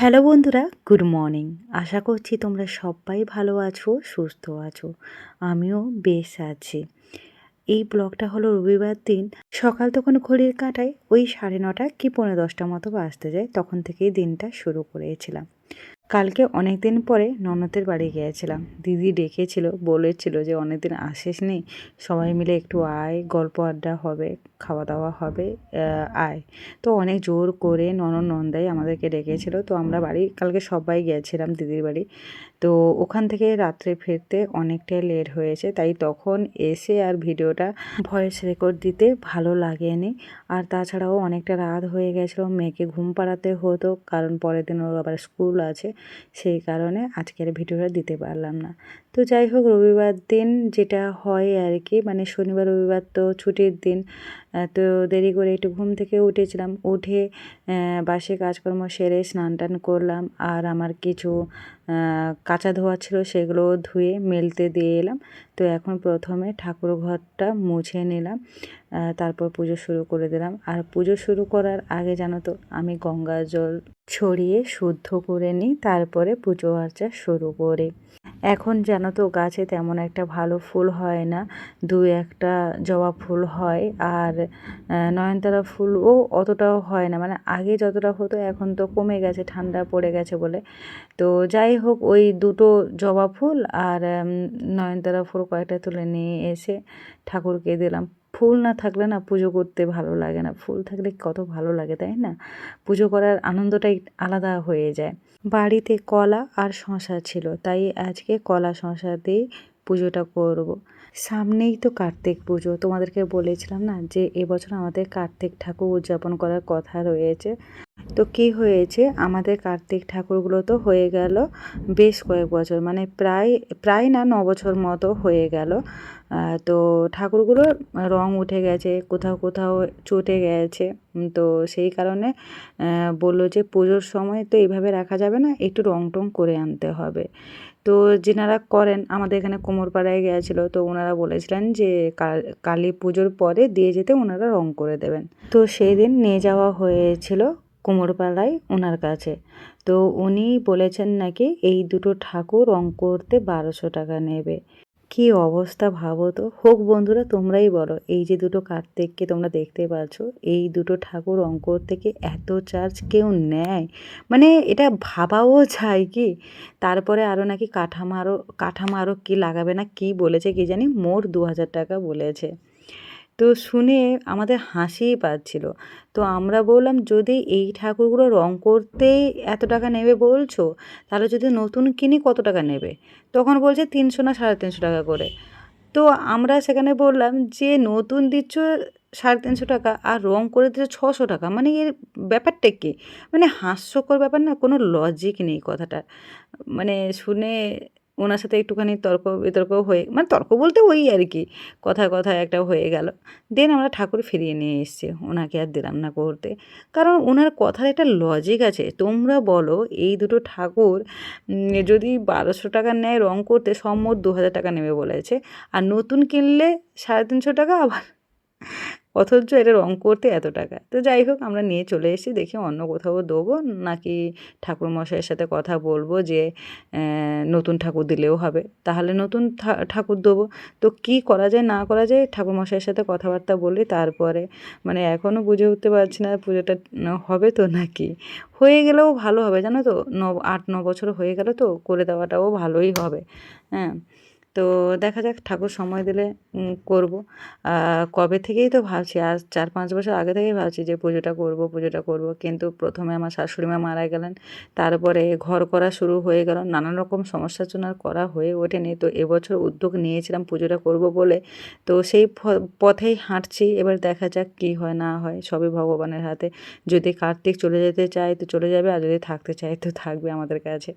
Hello বন্ধুরা, good morning. আশা করছি তোমরা সবাই ভালো আছো, সুস্থ আছো। আমিও বেশ আছি। এই ব্লগটা হলো রবিবার দিন। সকাল তখন ঘড়ির কাঁটায় ওই সাড়ে নটা কি পনেরো দশটা মতো বাজতে যায়, তখন থেকেই দিনটা শুরু করেছিলাম। কালকে অনেক দিন পরে ননদের বাড়ি গিয়েছিলাম। দিদি ডেকেছিল, বলেছিল যে অনেক দিন আসিস নি, সবাই মিলে একটু আয়, গল্প আড্ডা হবে খাওয়া দাওয়া হবে আয়। তো অনেক জোর করে ননদ নন্দাই আমাদেরকে ডেকেছিল। তো আমরা বাড়ি, কালকে সবাই গিয়েছিলাম দিদির বাড়ি। তো ওখান থেকে রাত্রে ফিরতে অনেকটাই লেট হয়েছে, তাই তখন এসে আর ভিডিওটা ভয়েস রেকর্ড দিতে ভালো লাগেনি। আর তাছাড়াও অনেকটা রাত হয়ে গেছিল, মেয়েকে ঘুম পাড়াতে হতো, কারণ পরের দিন ওর আবার স্কুল আছে। সেই কারণে আজকের ভিডিওটা দিতে পারলাম না। তো যাই হোক, রবিবার দিন যেটা হয় আর কি মানে শনিবার, রবিবার তো ছুটির দিন তো দেরি করে একটু ঘুম থেকে উঠেছিলাম। উঠে বাসে কাজকর্ম সেরে স্নান টান করলাম আর আমার কিছু কাঁচা ধোয়া ছিল সেগুলো ধুয়ে মেলতে দিয়ে এলাম। তো এখন প্রথমে ঠাকুর ঘরটা মুছে নিলাম তারপর পুজো শুরু করে দিলাম। আর পুজো শুরু করার আগে জানো তো, আমি গঙ্গা জল ছড়িয়ে শুদ্ধ করে নিই, তারপরে পুজো আর্চা শুরু করি। এখন যেন তো গাছে তেমন একটা ভালো ফুল হয় না, দু একটা জবা ফুল হয় আর নয়নতারা ফুলও অতটাও হয় না। মানে আগে যতটা হতো এখন তো কমে গেছে, ঠান্ডা পড়ে গেছে বলে। তো যাই হোক, ওই দুটো জবা ফুল আর নয়নতারা ফুল কয়েকটা তুলে নিয়ে এসে ঠাকুরকে দিলাম। ফুল না থাকলে না পুজো করতে ভালো লাগে না। ফুল থাকলে কত ভালো লাগে, তাই না? পুজো করার আনন্দটাই আলাদা হয়ে যায়। বাড়িতে কলা আর শশা ছিল, তাই আজকে কলা শশা দিয়ে পুজোটা করব। সামনেই তো কার্তিক পুজো, তোমাদেরকে বলেছিলাম না যে এবছর আমাদের কার্তিক ঠাকুর উদযাপন করার কথা রয়েছে। তো কি হয়েছে? আমাদের কার্তিক ঠাকুরগুলো তো হয়ে গেল বেশ কয়েক বছর মানে প্রায় প্রায় না ন বছর মতো হয়ে গেল। তো ঠাকুরগুলোর রং উঠে গেছে, কোথাও কোথাও চটে গেছে। তো সেই কারণে বলল যে পুজোর সময় তো এইভাবে রাখা যাবে না, একটু রং টং করে আনতে হবে। তো যেনারা করেন, আমাদের এখানে কোমরপাড়ায় গিয়েছিল, তো ওনারা বলেছিলেন যে কালী পুজোর পরে দিয়ে যেতে ওনারা রং করে দেবেন। তো সেই দিন নিয়ে যাওয়া হয়েছিল কোমরপাড়ায় ওনার কাছে। তো উনি বলেছেন নাকি এই দুটো ঠাকুর রং করতে বারোশো টাকা নেবে। কি অবস্থা ভাবো তো। হোক বন্ধুরা, তোমরাই বলো, এই যে দুটো কার্তিককে তোমরা দেখতে পাচ্ছ, এই দুটো ঠাকুর রং করতে কি এত চার্জ কেউ নেয়? মানে এটা ভাবাও যায় কি? তারপরে আরও নাকি কাঠামো আরও কাঠামো আরও কী লাগাবে না কি বলেছে কি জানি, মোট দু হাজার টাকা বলেছে। তো শুনে আমাদের হাসিই পাচ্ছিল। তো আমরা বললাম, যদি এই ঠাকুরগুলো রং করতেই এত টাকা নেবে বলছো, তাহলে যদি নতুন কিনি কত টাকা নেবে? তখন বলছে, তিনশো না সাড়ে তিনশো টাকা করে। তো আমরা সেখানে বললাম, যে নতুন দিচ্ছ সাড়ে তিনশো টাকা আর রং করে দিচ্ছ ছশো টাকা মানে এর ব্যাপারটা কি? মানে হাস্যকর ব্যাপার না, কোনো লজিক নেই কথাটা মানে শুনে ওনার সাথে একটুখানি তর্ক বিতর্ক হয়ে মানে তর্ক বলতে ওই আর কি, কথায় কথায় একটা হয়ে গেল। দেন আমরা ঠাকুর ফিরিয়ে নিয়ে এসেছি, ওনাকে আর দিলাম না করতে। কারণ ওনার কথার একটা লজিক আছে, তোমরা বলো এই দুটো ঠাকুর যদি বারোশো টাকা নেয় রং করতে সব মোট দু হাজার টাকা নেবে বলেছে, আর নতুন কিনলে সাড়ে তিনশো টাকা আবার। অথচ এটা রং করতে এত টাকা। তো যাই হোক, আমরা নিয়ে চলে এসেছি, দেখি অন্য কোথাও দেবো, নাকি ঠাকুরমশাইয়ের সাথে কথা বলব যে নতুন ঠাকুর দিলেও হবে। তাহলে নতুন ঠাকুর দেবো। তো কি করা যায়, না করা যায়, ঠাকুরমশাইয়ের সাথে কথাবার্তা বলি, তারপরে মানে এখনও বুঝে উঠতে পারছি না, পুজোটা হবে তো নাকি? হয়ে গেলেও ভালো হবে, জানো তো? ন, আট, ন বছর হয়ে গেল তো, করে দেওয়াটাও ভালোই হবে। হ্যাঁ। তো দেখা যাক ঠাকুর সময় দিলে করব। কবে থেকেই তো ভাবছি, আজ চার পাঁচ বছর আগে থেকেই ভাবছি যে পুজোটা করব পুজোটা করব। কিন্তু প্রথমে আমার শাশুড়ি মা মারা গেলেন, তারপরে ঘর করা শুরু হয়ে গেল, নানান রকম সমস্যার জন্য আর করা হয়ে ওঠেনি। তো এবছর উদ্যোগ নিয়েছিলাম পুজোটা করব বলে। তো সেই পথেই হাঁটছি, এবার দেখা যাক কী হয়, না হয়, সবই ভগবানের হাতে। যদি কার্তিক চলে যেতে চায় তো চলে যাবে, আর যদি থাকতে চায় তো থাকবে আমাদের কাছে।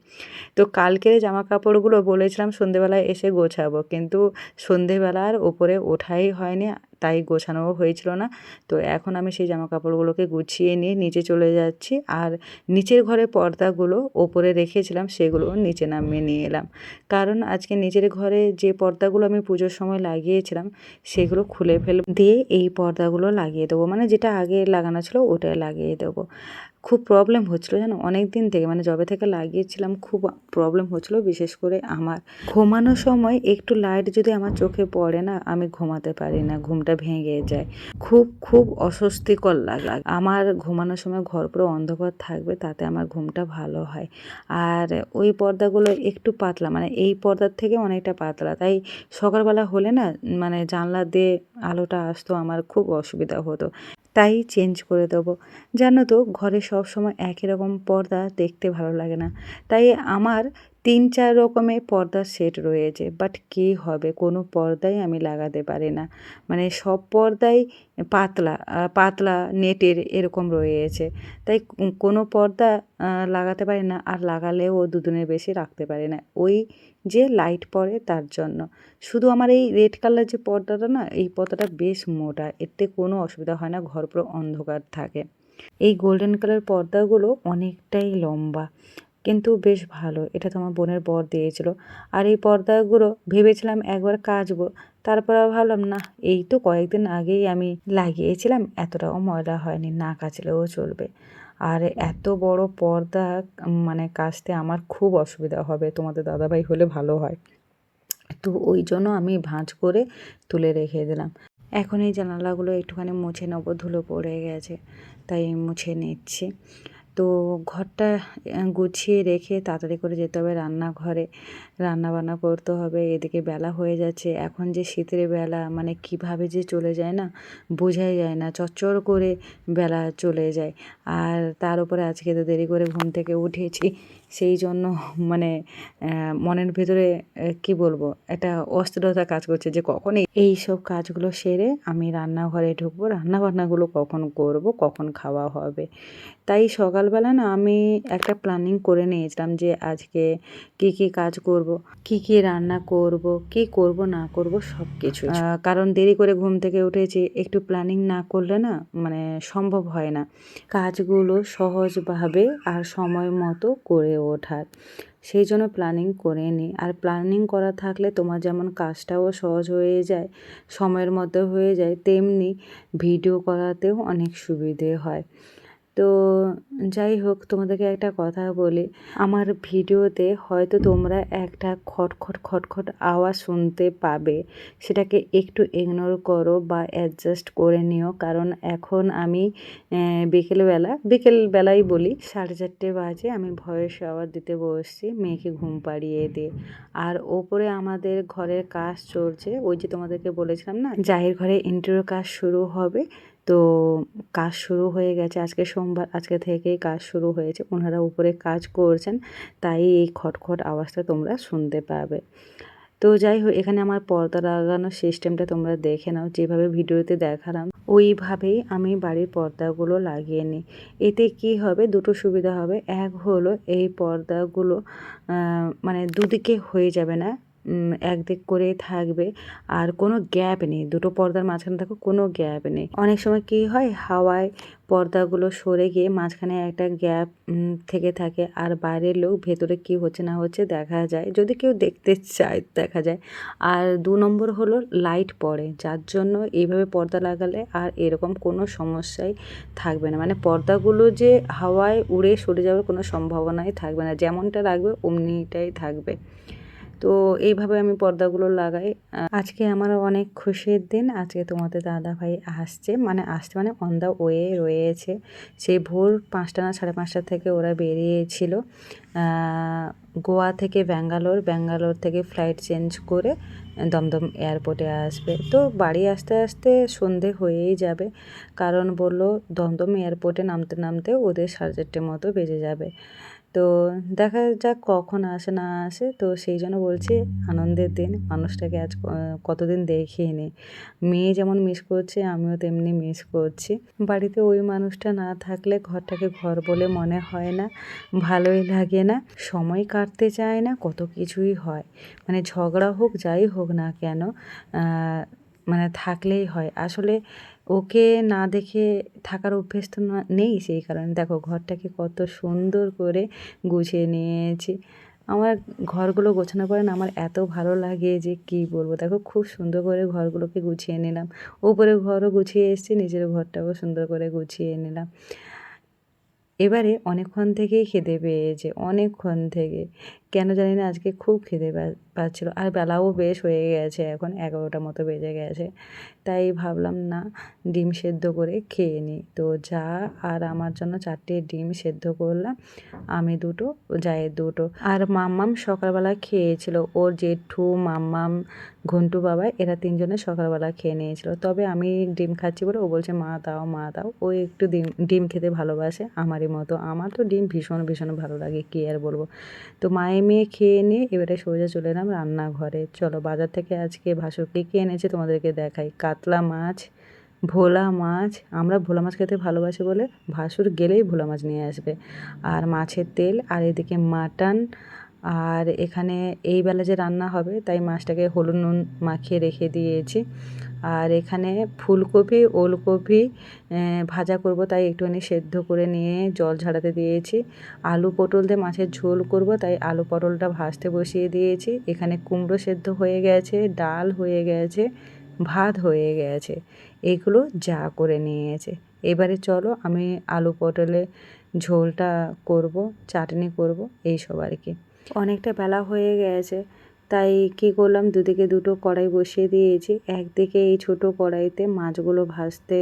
তো কালকের জামা কাপড়গুলো বলেছিলাম, সন্ধেবেলায় এসে গোছাবো। কিন্তু সন্ধেবেলার ওপরে ওঠাই হয়নি, তাই গোছানোও হয়েছিল না। তো এখন আমি সেই জামা কাপড়গুলোকে গুছিয়ে নিয়ে নিচে চলে যাচ্ছি আর নিচের ঘরে পর্দাগুলো ওপরে রেখেছিলাম, সেগুলো নিচে নামিয়ে নিয়ে এলাম। কারণ আজকে নিচের ঘরে যে পর্দাগুলো আমি পুজোর সময় লাগিয়েছিলাম, সেগুলো খুলে ফেল দিয়ে এই পর্দাগুলো লাগিয়ে দেবো। মানে যেটা আগে লাগানো ছিল ওটাই লাগিয়ে দেবো। খুব প্রবলেম হচ্ছিল জানো? অনেক দিন থেকে মানে যবে থেকে লাগিয়েছিলাম, খুব প্রবলেম হচ্ছিল, বিশেষ করে আমার। ঘুমানোর সময় একটু লাইট যদি আমার চোখে পড়ে না, আমি ঘুমাতে পারি না, ঘুমটা ভেঙে যায়। খুব খুব অস্বস্তিকর লাগে। আমার ঘুমানোর সময় ঘর পুরো অন্ধকার থাকবে, তাতে আমার ঘুমটা ভালো হয়। আর ওই পর্দাগুলো একটু পাতলা মানে এই পর্দার থেকে অনেকটা পাতলা। তাই সকালবেলা হলে না মানে জানলা দিয়ে আলোটা আসতো, আমার খুব অসুবিধা হতো। তাই চেঞ্জ করে দেবো। জানো তো, ঘরে সব সময় একই রকম পর্দা দেখতে ভালো লাগে না। তাই আমার তিন চার রকমের পর্দার সেট রয়েছে বাট কী হবে? কোনো পর্দাই আমি লাগাতে পারি না। মানে সব পর্দাই পাতলা পাতলা নেটের এরকম রয়েছে। তাই কোনো পর্দা লাগাতে পারি না, আর লাগালেও দুদিনের বেশি রাখতে পারি না। ওই যে লাইট পড়ে তার জন্য। শুধু আমার এই রেড কালার যে পর্দাটা না, এই পর্দাটা বেশ মোটা, এতে কোনো অসুবিধা হয় না, ঘর পুরো অন্ধকার থাকে। এই গোল্ডেন কালার পর্দাগুলো অনেকটাই লম্বা। কিন্তু বেশ ভালো, এটা তো আমার বোনের বর দিয়েছিল। আর এই পর্দাগুলো ভেবেছিলাম একবার কাচবো, তারপর ভাবলাম না এই তো কয়েকদিন আগেই আমি লাগিয়েছিলাম, এতটাও ময়লা হয়নি, না কাচলেও চলবে। আর এত বড় পর্দা মানে কাচতে আমার খুব অসুবিধা হবে, তোমাদের দাদাভাই হলে ভালো হয়। তো ওই জন্য আমি ভাঁজ করে তুলে রেখে দিলাম। এখন এই জানালাগুলো একটুখানি মুছে নেব, ধুলো পড়ে গেছে, তাই মুছে নিচ্ছি। তো ঘরটা গুছিয়ে রেখে তাড়াতাড়ি করে যেতে হবে রান্নাঘরে। রান্না বান্না করতে হবে, এদিকে বেলা হয়ে যাচ্ছে। এখন যে শীতের বেলা মানে কীভাবে যে চলে যায় না, বোঝাই যায় না। চচ্চর করে বেলা চলে যায়। আর তার উপরে আজকে তো দেরি করে ঘুম থেকে উঠেছি। সেই জন্য মানে মনের ভেতরে কি বলব একটা অস্থিরতা কাজ করছে যে কখন এই সব কাজগুলো সেরে আমি রান্নাঘরে ঢুকবো রান্নাবান্নাগুলো কখন করব কখন খাওয়া হবে। তাই সকালবেলা না আমি একটা প্ল্যানিং করে নিয়েছিলাম যে আজকে কি কি কাজ করব কি কি রান্না করব কি করব না করব সব কিছু কারণ দেরি করে ঘুম থেকে উঠেছি একটু প্ল্যানিং না করলে না মানে সম্ভব হয় না। কাজগুলো সহজভাবে আর সময় মতো করে ওঠার। সেই জন্য প্ল্যানিং করে নিই আর প্ল্যানিং করা থাকলে তোমার যেমন কাজটাও সহজ হয়ে যায়, সময়ের মধ্যে হয়ে যায়, তেমনি ভিডিও করাতেও অনেক সুবিধে হয়। তো যাই হোক, তোমাদেরকে একটা কথা বলি। আমার ভিডিওতে হয়তো তোমরা একটা খটখট খটখট আওয়াজ শুনতে পাবে। সেটাকে একটু ইগনোর করো বা অ্যাডজাস্ট করে নিও। কারণ এখন আমি বিকেলবেলা, বিকেলবেলাই বলি, সাড়ে চারটে বাজে, আমি ভয়েস আওয়াজ দিতে বসছি, মেয়েকে ঘুম পাড়িয়ে দিয়ে। আর ওপরে আমাদের ঘরের কাজ চলছে, ওই যে তোমাদেরকে বলেছিলাম না, জাহির ঘরে ইন্টারভিউ কাজ শুরু হবে। তো কাজ শুরু হয়ে গেছে। আজকে সোমবার, আজকে থেকেই কাজ শুরু হয়েছে। ওনারা উপরে কাজ করছেন, তাই এই খটখট আওয়াজটা তোমরা শুনতে পাবে। তো যাই হোক, এখানে আমার পর্দা লাগানোর সিস্টেমটা তোমরা দেখে নাও। যেভাবে ভিডিওতে দেখালাম, ওইভাবেই আমি বাড়ির পর্দাগুলো লাগিয়ে নিই। এতে কি হবে? দুটো সুবিধা হবে। এক হলো এই পর্দাগুলো মানে দুদিকে হয়ে যাবে না। একদিক করেই থাকবে। আর কোনো গ্যাপ নেই। দুটো পর্দার মাঝখানে থাকো কোনো গ্যাপ নেই। অনেক সময় কি হয়? হাওয়ায় পর্দাগুলো সরে গিয়ে মাঝখানে একটা গ্যাপ থেকে থাকে। আর বাইরের লোক ভেতরে কি হচ্ছে না হচ্ছে দেখা যায়। যদি কেউ দেখতে চায়, দেখা যায়। আর দু নম্বর হলো লাইট পড়ে। যার জন্য এইভাবে পর্দা লাগালে আর এরকম কোনো সমস্যাই থাকবে না। মানে পর্দাগুলো যে হাওয়ায় উড়ে সরে যাওয়ার কোনো সম্ভাবনাই থাকবে না। যেমনটা রাখবে অমনিটাই থাকবে। তো এইভাবে আমি পর্দাগুলো লাগাই। আজকে আমার অনেক খুশির দিন। আজকে তোমাদের দাদা ভাই আসছে। মানে আসছে মানে অন দ্য ওয়ে রয়েছে। সেই ভোর পাঁচটা না সাড়ে পাঁচটা থেকে ওরা বেরিয়েছিল। গোয়া থেকে ব্যাঙ্গালোর ব্যাঙ্গালোর থেকে ফ্লাইট চেঞ্জ করে দমদম এয়ারপোর্টে আসবে। তো বাড়ি আসতে আসতে সন্ধে হয়েই যাবে। কারণ বলল দমদম এয়ারপোর্টে নামতে নামতে ওদের সাড়ে চারটে মতো বেজে যাবে। তো দেখা যাক কখন আসে না আসে। তো সেই জন্য বলছি আনন্দের দিন, মানুষটাকে আজ কতদিন দেখিনি। মেয়ে যেমন মিস করছে, আমিও তেমনি মিস করছি। বাড়িতে ওই মানুষটা না থাকলে ঘরটাকে ঘর বলে মনে হয় না, ভালোই লাগে না, সময় কাটতে চায় না, কত কিছুই হয়। মানে ঝগড়া হোক, যাই হোক না কেন মানে থাকলেই হয়। আসলে ওকে না দেখে থাকার অভ্যেস তো নেই সেই কারণে। দেখো, ঘরটাকে কত সুন্দর করে গুছিয়ে নিয়েছি। আমার ঘরগুলো গোছানোর পরে না আমার এত ভালো লাগে যে কি বলব? দেখো, খুব সুন্দর করে ঘরগুলোকে গুছিয়ে নিলাম। উপরে ঘরও গুছিয়ে এসেছি নিজের ঘরটাও সুন্দর করে গুছিয়ে নিলাম। এবারে অনেকক্ষণ থেকেই খেতে পেয়েছে, অনেকক্ষণ থেকে। কেন জানি না, আজকে খুব খিদে পাচ্ছিল। আর বেলাও বেশ হয়ে গেছে, এখন এগারোটা মতো বেজে গেছে। তাই ভাবলাম, না, ডিম সেদ্ধ করে খেয়ে নিই তো যা আর আমার জন্য চারটে ডিম সেদ্ধ করলাম, আমি দুটো, জায়ের দুটো। আর মাম্মাম সকালবেলা খেয়েছিল। ওর জেঠু, মাম্মাম, ঘন্টু বাবা, এরা তিনজনে সকালবেলা খেয়ে নিয়েছিল। তবে আমি ডিম খাচ্ছি বলে ও বলছে, মা দাও মা দাও। ও একটু ডিম ডিম খেতে ভালোবাসে আমারই মতো। আমার তো ডিম ভীষণ ভীষণ ভালো লাগে, কী আর বলব? তো মায়ে মেয়ে খেয়ে নিয়ে এবারে সোজা চলে এলাম রান্নাঘরে। চলো বাজার থেকে আজকে ভাসুর কী কী এনেছে তোমাদেরকে দেখাই। কাতলা মাছ, ভোলা মাছ, আমরা ভোলা মাছ খেতে ভালোবাসি বলে ভাসুর গেলেই ভোলা মাছ নিয়ে আসবে। আর মাছের তেল, আর এদিকে মাটন, আর এখানে এই বেলা যে রান্না হবে তাই মাছটাকে হলুদ নুন মাখিয়ে রেখে দিয়েছি। আর এখানে ফুলকপি, ওলকপি ভাজা করব, তাই একটুখানি সেদ্ধ করে নিয়ে জল ঝাড়াতে দিয়েছি। আলু পটল দিয়ে মাছের ঝোল করব, তাই আলু পটলটা ভাজতে বসিয়ে দিয়েছি। এখানে কুমড়ো সেদ্ধ হয়ে গেছে, ডাল হয়ে গেছে, ভাত হয়ে গেছে, এগুলো যা করে নিয়েছে। এবারে চলো আমি আলু পটলে ঝোলটা করব, চাটনি করব এইসব আর কি। অনেকটা বেলা হয়ে গেছে। তাই কি করলাম? দুদিকে দুটো কড়াই বসিয়ে দিয়েছি। একদিকে এই ছোট কড়াইতে মাছগুলো ভাজতে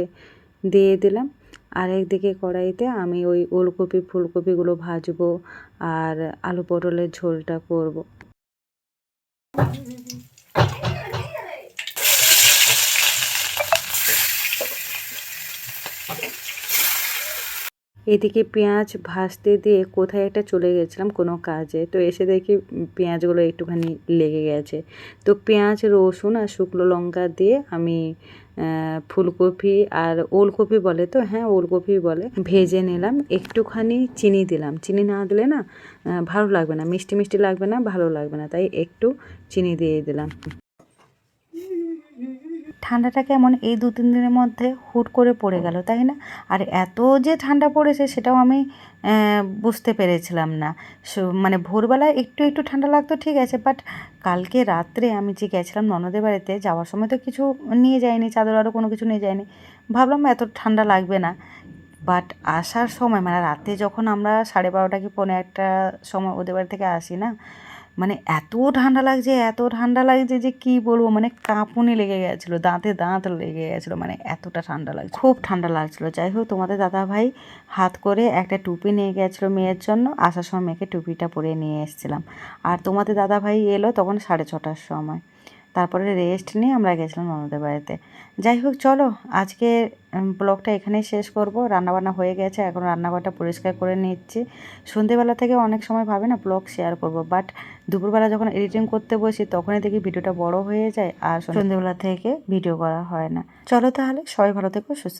দিয়ে দিলাম। আর একদিকে কড়াইতে আমি ওই ওলকপি, ফুলকপিগুলো ভাজবো আর আলু পটলের ঝোলটা করব। এদিকে পেঁয়াজ ভাজতে দিয়ে কোথায় একটা চলে গেছিলাম কোনো কাজে। তো এসে দেখি পেঁয়াজগুলো একটুখানি লেগে গেছে। তো পেঁয়াজ, রসুন আর শুকনো লঙ্কা দিয়ে আমি ফুলকপি আর ওলকপি বলে তো? হ্যাঁ ওলকপি বলে। ভেজে নিলাম, একটুখানি চিনি দিলাম। চিনি না দিলে না ভালো লাগবে না। মিষ্টি মিষ্টি লাগবে না, ভালো লাগবে না। তাই একটু চিনি দিয়ে দিলাম। ঠান্ডাটা কেমন? এই দু তিন দিনের মধ্যে হুট করে পড়ে গেল, তাই না? আর এত যে ঠান্ডা পড়েছে সেটাও আমি বুঝতে পেরেছিলাম না। মানে ভোরবেলায় একটু একটু ঠান্ডা লাগতো, ঠিক আছে, বাট কালকে রাত্রে আমি যে গেছিলাম ননদের বাড়িতে, যাওয়ার সময় তো কিছু নিয়ে যাইনি চাদর আরও কোনো কিছু নিয়ে যাইনি ভাবলাম এত ঠান্ডা লাগবে না। বাট আসার সময় মানে রাতে যখন আমরা সাড়ে বারোটা কি পৌনে একটা সময় ওদের বাড়ি থেকে আসি না মানে এত ঠান্ডা লাগছে, এত ঠান্ডা লাগছে যে কি বলব? মানে কাঁপুনি লেগে গেছিল, দাঁতে দাঁত লেগে গেছিল মানে এতটা ঠান্ডা লাগছে। খুব ঠান্ডা লাগছিল। যাই হোক, তোমাদের দাদা ভাই হাত করে একটা টুপি নিয়ে গেছিল মেয়ের জন্য। আসার সময় মেয়েকে টুপিটা পরে নিয়ে এসেছিলাম। আর তোমাদের দাদা ভাই এলো তখন সাড়ে ছটার সময়। তারপরে রেস্ট নিয়ে আমরা গেছিলাম ননদের বাড়িতে। যাই হোক, চলো আজকে ব্লগটা এখানেই শেষ করব। রান্নাবান্না হয়ে গেছে, এখন রান্নাঘরটা পরিষ্কার করে নিচ্ছি। সন্ধেবেলা থেকে অনেক সময় ভাবে না ব্লগ শেয়ার করব বাট দুপুরবেলা যখন এডিটিং করতে বসি, তখনই দেখি ভিডিওটা বড় হয়ে যায় আর সন্ধ্যেবেলা থেকে ভিডিও করা হয় না চলো তাহলে সবাই ভালো থেকো, সুস্থ।